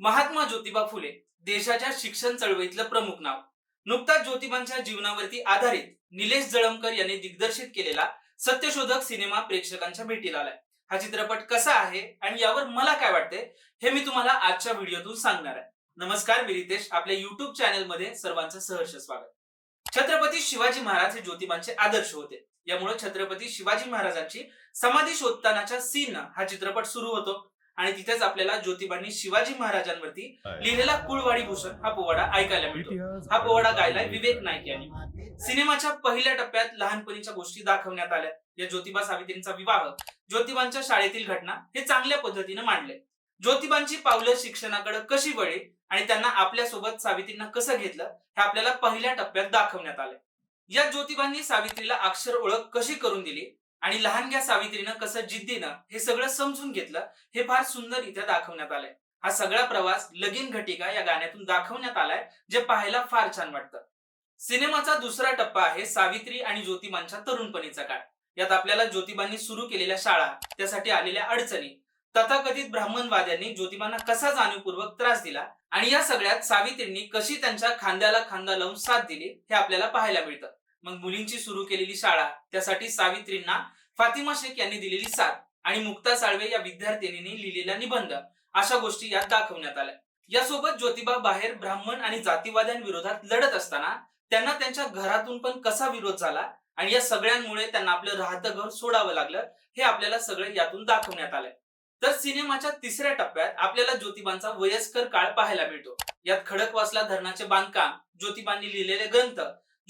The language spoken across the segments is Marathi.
महात्मा ज्योतिबा फुले देशाच्या शिक्षण चळवळीतलं प्रमुख नाव. नुकताच ज्योतिबांच्या जीवनावरती आधारित निलेश जळमकर यांनी दिग्दर्शित केलेला सत्यशोधक सिनेमा प्रेक्षकांच्या भेटीला आलाय. हा चित्रपट कसा आहे आणि यावर मला काय वाटते हे मी तुम्हाला आजच्या व्हिडिओतून सांगणार आहे. नमस्कार मी रितेश. आपल्या युट्यूब चॅनलमध्ये सर्वांचं सहर्ष स्वागत. छत्रपती शिवाजी महाराज हे ज्योतिबांचे आदर्श होते. यामुळे छत्रपती शिवाजी महाराजांची समाधी शोधतानाच्या सीन हा चित्रपट सुरू होतो. आणि तिथेच आपल्याला ज्योतिबांनी शिवाजी महाराजांवरती लिहिलेला कुळवाडी भूषण हा पोवाडा ऐकायला मिळतो. हा पोवाडा गायलाय विवेक नाईक यांनी. सिनेमाच्या पहिल्या टप्प्यात लहानपणीच्या गोष्टी दाखवण्यात आल्या. या ज्योतिबा सावित्रींचा विवाह ज्योतिबांच्या शाळेतील घटना हे चांगल्या पद्धतीने मांडले. ज्योतिबांची पावलं शिक्षणाकडे कशी वळली आणि त्यांना आपल्यासोबत सावित्रींना कसं घेतलं हे आपल्याला पहिल्या टप्प्यात दाखवण्यात आले या ज्योतिबांनी सावित्रीला अक्षर ओळख कशी करून दिली? आणि लहानग्या सावित्रीनं कसं जिद्दीनं हे सगळं समजून घेतलं हे फार सुंदर इथे दाखवण्यात आलंय. हा सगळा प्रवास लगीन घटिका या गाण्यातून दाखवण्यात आलाय जे पाहायला फार छान वाटतं. सिनेमाचा दुसरा टप्पा आहे सावित्री आणि ज्योतिबांच्या तरुणपणीचा काळ. यात आपल्याला ज्योतिबांनी सुरू केलेल्या शाळा त्यासाठी आलेल्या अडचणी तथाकथित ब्राह्मणवाद्यांनी ज्योतिबांना कसा जाणीवपूर्वक त्रास दिला आणि या सगळ्यात सावित्रींनी कशी त्यांच्या खांद्याला खांदा लावून साथ दिली हे आपल्याला पाहायला मिळतं. मग मुलींची सुरू केलेली शाळा त्यासाठी सावित्रींना फातिमा शेख यांनी दिलेली साथ आणि मुक्ता साळवे या विद्यार्थिनींनी लिहिलेला निबंध अशा गोष्टी यात दाखवण्यात आल्या. यासोबत ज्योतिबा बाहेर ब्राह्मण आणि जातीवाद्यांविरोधात लढत असताना त्यांना त्यांच्या घरातून पण कसा विरोध झाला आणि या सगळ्यांमुळे त्यांना आपलं राहतं घर सोडावं लागलं हे आपल्याला सगळं यातून दाखवण्यात आलंय. तर सिनेमाच्या तिसऱ्या टप्प्यात आपल्याला ज्योतिबांचा वयस्कर काळ पाहायला मिळतो. यात खडकवासला धरणाचे बांधकाम ज्योतिबांनी लिहिलेले ग्रंथ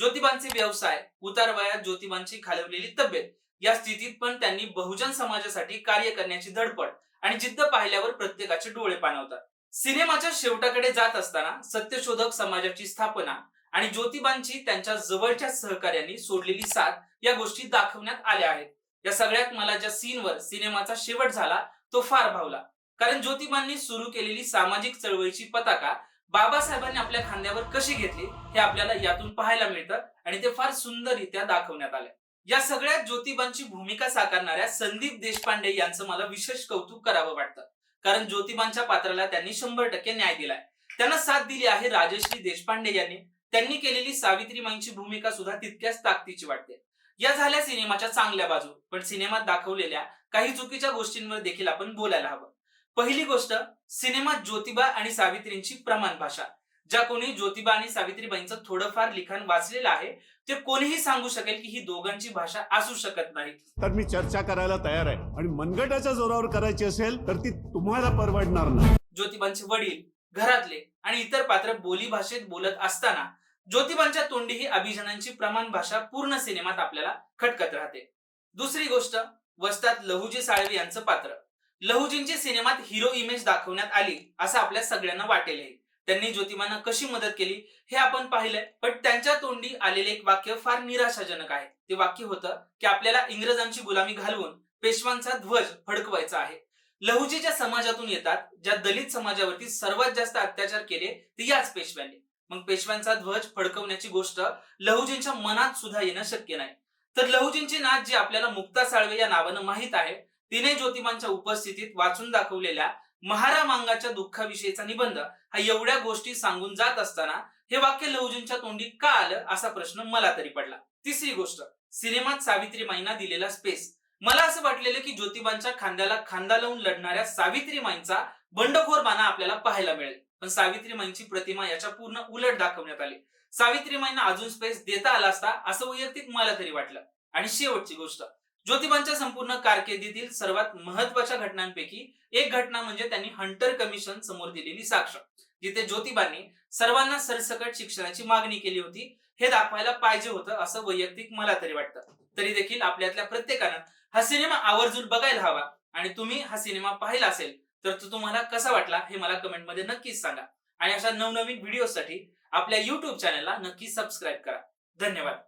ज्योतिबांचे व्यवसाय उतार वयात ज्योतिबांची खालवलेली तब्येत या स्थितीत पण त्यांनी बहुजन समाजासाठी कार्य करण्याची धडपड आणि जिद्द पाहिल्यावर प्रत्येकाचे डोळे पाणवतात सिनेमाच्या शेवटाकडे जात असताना सत्यशोधक समाजाची स्थापना आणि ज्योतिबांची त्यांच्या जवळच्या सहकार्यांनी सोडलेली साथ या गोष्टी दाखवण्यात आल्या आहेत. या सगळ्यात मला ज्या सीनवर सिनेमाचा शेवट झाला तो फार भावला. कारण ज्योतिबांनी सुरू केलेली सामाजिक चळवळीची पताका बाबासाहेबांनी आपल्या खांद्यावर कशी घेतली हे आपल्याला यातून पाहायला मिळतं आणि ते फार सुंदररित्या दाखवण्यात आले या सगळ्या ज्योतिबांची भूमिका साकारणाऱ्या संदीप देशपांडे यांचं मला विशेष कौतुक करावं वाटतं. कारण ज्योतिबांच्या पात्राला त्यांनी शंभर टक्के न्याय दिलाय. त्यांना साथ दिली आहे राजश्री देशपांडे यांनी. त्यांनी केलेली सावित्रीमाईंची भूमिका सुद्धा तितक्याच ताकदीची वाटते. या झाल्या सिनेमाच्या चांगल्या बाजू पण सिनेमात दाखवलेल्या काही चुकीच्या गोष्टींवर देखील आपण बोलायला हवं. पहिली गोष्ट सिनेमात ज्योतिबा आणि सावित्रींची प्रमाण भाषा. ज्या कोणी ज्योतिबा आणि सावित्रीबाईंचं थोडंफार लिखाण वाचलेलं आहे ते कोणीही सांगू शकेल की ही दोघांची भाषा असू शकत नाही. तर मी चर्चा करायला तयार आहे. आणि मनगटाच्या जोरावर करायची असेल तर ती तुम्हाला परवडणार नाही. ज्योतिबांचे वडील घरातले आणि इतर पात्र बोली भाषेत बोलत असताना ज्योतिबांच्या तोंडी ही अभिजनांची प्रमाण भाषा पूर्ण सिनेमात आपल्याला खटकत राहते. दुसरी गोष्ट वस्तात लहुजी साळवे यांचं पात्र. लहुजींची सिनेमात हिरो इमेज दाखवण्यात आली असं आपल्या सगळ्यांना वाटेल त्यांनी ज्योतिबांना कशी मदत केली हे आपण पाहिलंय. पण त्यांच्या तोंडी आलेले एक वाक्य फार निराशाजनक आहे. ते वाक्य होतं की आपल्याला इंग्रजांची गुलामी घालवून पेशवांचा ध्वज फडकवायचा आहे. लहुजी ज्या समाजातून येतात ज्या दलित समाजावरती सर्वात जास्त अत्याचार केले ते याच पेशव्यांनी. मग पेशव्यांचा ध्वज फडकवण्याची गोष्ट लहुजींच्या मनात सुद्धा येणं शक्य नाही. तर लहुजींची नाच जी आपल्याला मुक्ता साळवे या नावानं माहीत आहे तिने ज्योतिबांच्या उपस्थितीत वाचून दाखवलेल्या महारा मांगाच्या दुःखाविषयीचा निबंध हा एवढ्या गोष्टी सांगून जात असताना हे वाक्य लहुजींच्या तोंडी का आलं असा प्रश्न मला तरी पडला. तिसरी गोष्ट सिनेमात सावित्री माईना दिलेला स्पेस मला असं वाटलेलं की ज्योतिबांच्या खांद्याला खांदा लावून लढणाऱ्या सावित्री माईंचा बंडखोर बाणा आपल्याला पाहायला मिळेल. पण सावित्री माईंची प्रतिमा याच्या पूर्ण उलट दाखवण्यात आली. सावित्री माईंना अजून स्पेस देता आला असता असं वैयक्तिक मला तरी वाटलं. आणि शेवटची गोष्ट ज्योतिबांच्या संपूर्ण कारकिर्दीतील सर्वात महत्त्वाच्या घटनांपैकी एक घटना म्हणजे त्यांनी हंटर कमिशन समोर दिलेली साक्ष जिथे ज्योतिबांनी सर्वांना सरसकट शिक्षणाची मागणी केली होती. हे दाखवायला पाहिजे होतं असं वैयक्तिक मला तरी वाटतं. तरी देखील आपल्यातल्या प्रत्येकानं हा सिनेमा आवर्जून बघायला हवा आणि तुम्ही हा सिनेमा पाहिला असेल तर तो तुम्हाला कसा वाटला हे मला कमेंटमध्ये नक्कीच सांगा. आणि अशा नवनवीन व्हिडिओसाठी आपल्या युट्यूब चॅनलला नक्की सबस्क्राईब करा. धन्यवाद.